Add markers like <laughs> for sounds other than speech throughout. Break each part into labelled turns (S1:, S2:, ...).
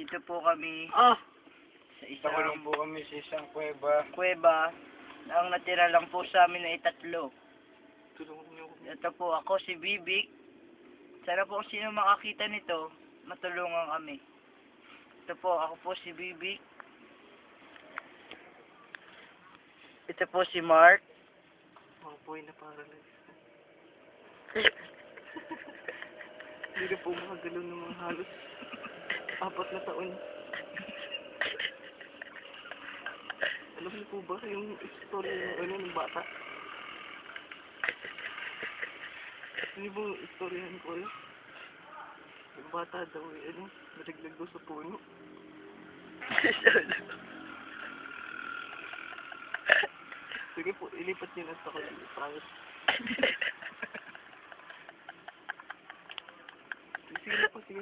S1: Dito po kami
S2: Ah,
S1: sa isang
S2: nakulong po kami sa isang kuweba.
S1: kuweba ang natira lang po sa amin ay tatlo.
S2: Tulungan niyo ako.
S1: Ito po ako si Bibik. Sana po kung sino makakita nito, matulungan kami. Ito po, ako po si Bibik. Ito po si Mark.
S2: Mga boy na paralyzed. <laughs> Hindi na po makagalaw ng mga halos apat na taon. Alam niyo po ba yung story ng ano ng bata? Ano ba yung istoryahan ko yun? Yung bata daw eh, ano, nalaglag daw sa puno. Sige po, ilipat niyo na sa kanila. Promise. Sige po, sige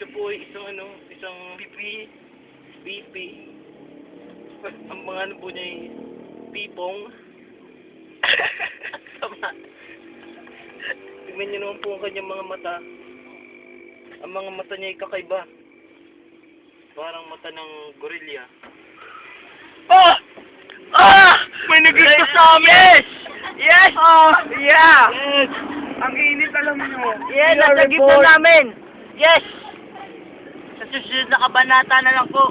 S2: Siya po ay isang ano, isang PP, PP. Ang mga ano po niya ay pipong. Sama. <laughs> Tingnan niyo naman po ang kanyang mga mata. Ang mga mata niya ay kakaiba. Parang mata ng gorilya.
S1: Oh! Ah!
S2: May nagkita
S1: sa amin! Yes! Oh, yeah!
S2: Yes! Ang init alam niyo.
S1: Yeah, nasa gitna namin! Yes! Susunod na kabanata na lang po.